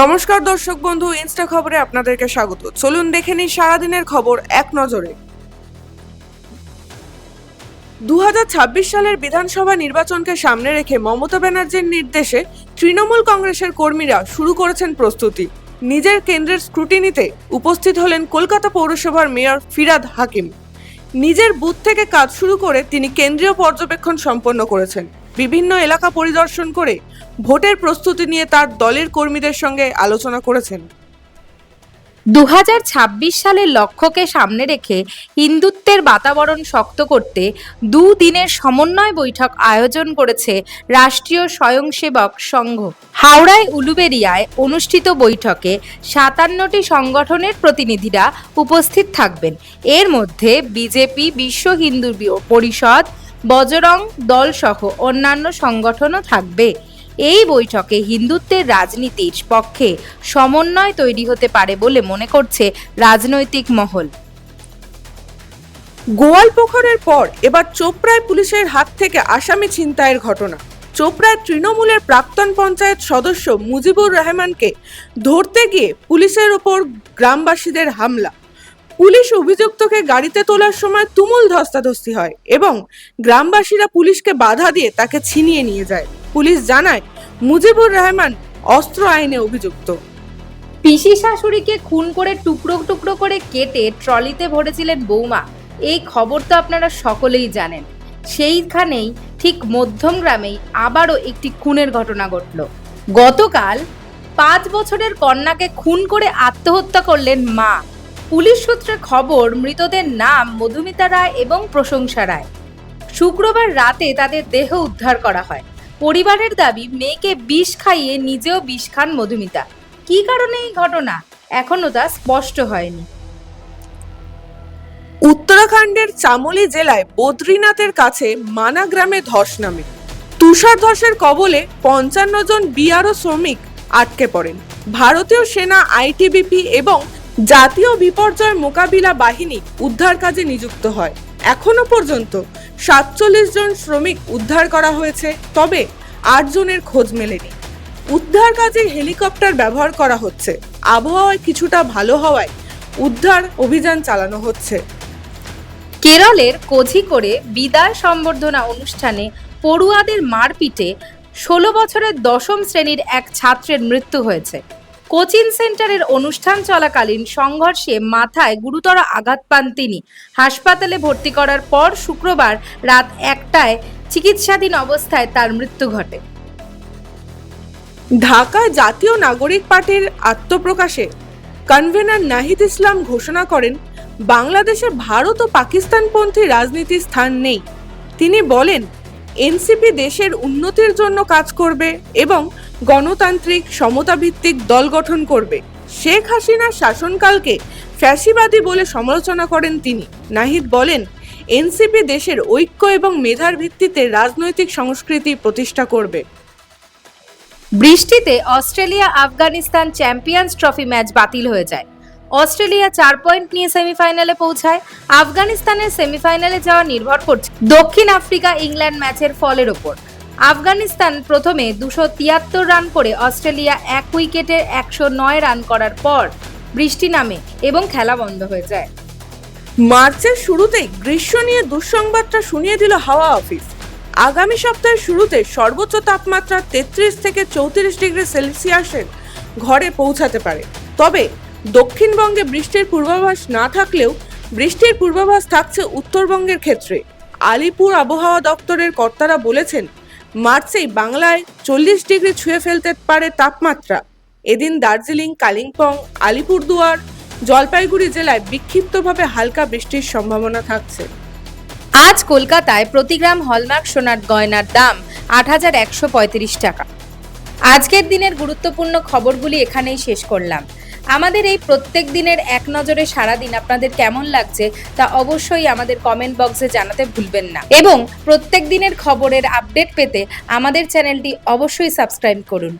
নমস্কার দর্শক বন্ধু, ইনস্টা খবরে আপনাদেরকে স্বাগত। চলুন দেখে নিই সারাদিনের খবর এক নজরে। দু হাজার ছাব্বিশ সালের বিধানসভা নির্বাচনকে সামনে রেখে মমতা ব্যানার্জির নির্দেশে তৃণমূল কংগ্রেসের কর্মীরা শুরু করেছেন প্রস্তুতি। নিজের কেন্দ্রের স্ক্রুটিনিতে উপস্থিত হলেন কলকাতা পৌরসভার মেয়র ফিরাদ হাকিম। নিজের বুথ থেকে কাজ শুরু করে তিনি কেন্দ্রীয় পর্যবেক্ষণ সম্পন্ন করেছেন। বিভিন্ন এলাকা পরিদর্শন করে ভোটের প্রস্তুতি নিয়ে তার দলের কর্মীদের সঙ্গে আলোচনা করেছেন। দু হাজার ছাব্বিশ সালের লক্ষ্যকে সামনে রেখে হিন্দুত্বের বাতাবরণ শক্ত করতে দুদিনের সমন্বয় বৈঠক আয়োজন করেছে রাষ্ট্রীয় স্বয়ংসেবক সংঘ। হাওড়ায় উলুবেরিয়ায় অনুষ্ঠিত বৈঠকে সাতান্নটি সংগঠনের প্রতিনিধিরা উপস্থিত থাকবেন। এর মধ্যে বিজেপি, বিশ্ব হিন্দু পরিষদ বজরং দলসহ অন্যান্য সংগঠনও থাকবে। এই বৈঠকে হিন্দুত্বের রাজনীতির পক্ষে সমন্বয় তৈরি হতে পারে বলে মনে করছে রাজনৈতিক মহল। গোয়াল গোয়ালপোখরের পর এবার চোপড়ায় পুলিশের হাত থেকে আসামি ছিনতাইয়ের ঘটনা। চোপড়ায় তৃণমূলের প্রাক্তন পঞ্চায়েত সদস্য মুজিবুর রহমানকে ধরতে গিয়ে পুলিশের ওপর গ্রামবাসীদের হামলা। পুলিশ অভিযুক্তকে গাড়িতে তোলার সময় তুমুল ধস্তাধস্তি হয় এবং গ্রামবাসীরা পুলিশকে বাধা দিয়ে তাকে ছিনিয়ে নিয়ে যায়। পুলিশ জানায়, মুজিবুর রহমান অস্ত্র আইনে অভিযুক্ত। পিসি শাশুড়িকে খুন করে টুকরো টুকরো করে কেটে ট্রলিতে ভরেছিলেন বৌমা। এই খবর তো আপনারা সকলেই জানেন। সেইখানেই ঠিক মধ্যম গ্রামেই আবারও একটি খুনের ঘটনা ঘটল। গতকাল পাঁচ বছরের কন্যাকে খুন করে আত্মহত্যা করলেন মা। পুলিশ সূত্রে খবর, মৃতদের নাম মধুমিতা রায় এবং প্রশংসা রায়। শুক্রবার রাতে তাদের দেহ উদ্ধার করা হয়। পরিবারের দাবি, মেয়েকে বিষ খাইয়ে নিজেও বিষ খান মধুমিতা। কি কারণে এই ঘটনা? এখনও তা স্পষ্ট হয়নি। উত্তরাখণ্ডের চামোলি জেলায় বদ্রীনাথের কাছে মানা গ্রামে ধস নামে। তুষার ধসের কবলে পঞ্চান্ন জন বিআরও শ্রমিক আটকে পড়েন। ভারতীয় সেনা, আইটিবিপি এবং জাতীয় বিপর্যয় মোকাবিলা বাহিনী উদ্ধার কাজে নিযুক্ত হয়। এখনও পর্যন্ত সাতচল্লিশ জন শ্রমিক উদ্ধার করা হয়েছে, তবে আট জনের খোঁজ মেলেনি। উদ্ধার কাজে হেলিকপ্টার ব্যবহার করা হচ্ছে। আবহাওয়া কিছুটা ভালো হওয়ায় উদ্ধার অভিযান চালানো হচ্ছে। কেরলের কোঝিকোড়ে বিদায় সম্বর্ধনা অনুষ্ঠানে পড়ুয়াদের মারপিটে ষোলো বছরের দশম শ্রেণির এক ছাত্রের মৃত্যু হয়েছে। কোচিং সেন্টারের অনুষ্ঠান চলাকালীন সংঘর্ষে মাথায় গুরুতর আঘাত পান তিনি। হাসপাতালে ভর্তি করার পর শুক্রবার রাত একটায় চিকিৎসাধীন অবস্থায় তার মৃত্যু ঘটে। ঢাকা জাতীয় নাগরিক পার্টির আত্মপ্রকাশে কনভেনার নাহিদ ইসলাম ঘোষণা করেন, বাংলাদেশে ভারত ও পাকিস্তানপন্থী রাজনীতির স্থান নেই। তিনি বলেন, এনসিপি দেশের উন্নতির জন্য কাজ করবে এবং গণতান্ত্রিক, সমতাভিত্তিক দল গঠন করবে। শেখ হাসিনার শাসনকালকে ফ্যাসিবাদী বলে সমালোচনা করেন তিনি। নাহিদ বলেন, এনসিপি দেশের ঐক্য এবং মেধার ভিত্তিতে রাজনৈতিক সংস্কৃতি প্রতিষ্ঠা করবে। বৃষ্টিতে Australia Afghanistan Champions Trophy match বাতিল হয়ে যায়। অস্ট্রেলিয়া চার পয়েন্ট নিয়ে সেমিফাইনালে পৌঁছায়। আফগানিস্তানের সেমিফাইনালে যাওয়া নির্ভর করছে। দক্ষিণ আফ্রিকা ইংল্যান্ড ম্যাচের ফলের ওপর আফগানিস্তান প্রথমে দুশো তিয়াত্তর রান করে অস্ট্রেলিয়া এক উইকেটে একশো নয় রান করার পর বৃষ্টি নামে এবং খেলা বন্ধ হয়ে যায়। মার্চের শুরুতেই গ্রীষ্ম নিয়ে দুঃসংবাদটা শুনিয়ে দিল হাওয়া অফিস। আগামী সপ্তাহের শুরুতে সর্বোচ্চ তাপমাত্রা তেত্রিশ থেকে চৌত্রিশ ডিগ্রি সেলসিয়াসের ঘরে পৌঁছাতে পারে। তবে দক্ষিণবঙ্গে বৃষ্টির পূর্বাভাস না থাকলেও বৃষ্টির পূর্বাভাস থাকছে উত্তরবঙ্গের ক্ষেত্রে। আলিপুর আবহাওয়া দপ্তরের কর্তারা বলেছেন মার্চেই বাংলায় চল্লিশ ডিগ্রি ছুঁয়ে ফেলতে পারে তাপমাত্রা। এদিন দার্জিলিং, কালিম্পং, আলিপুরদুয়ার, জলপাইগুড়ি জেলায় বিক্ষিপ্তভাবে হালকা বৃষ্টির সম্ভাবনা থাকছে। আজ কলকাতায় প্রতি গ্রাম হলমার্ক সোনার গয়নার দাম আট হাজার একশো পঁয়ত্রিশ টাকা। আজকের দিনের গুরুত্বপূর্ণ খবরগুলি এখানেই শেষ করলাম। আমাদের এই প্রত্যেক দিনের এক নজরে সারাদিন আপনাদের কেমন লাগছে তা অবশ্যই আমাদের কমেন্ট বক্সে জানাতে ভুলবেন না। এবং প্রত্যেক দিনের খবরের আপডেট পেতে আমাদের চ্যানেলটি অবশ্যই সাবস্ক্রাইব করুন।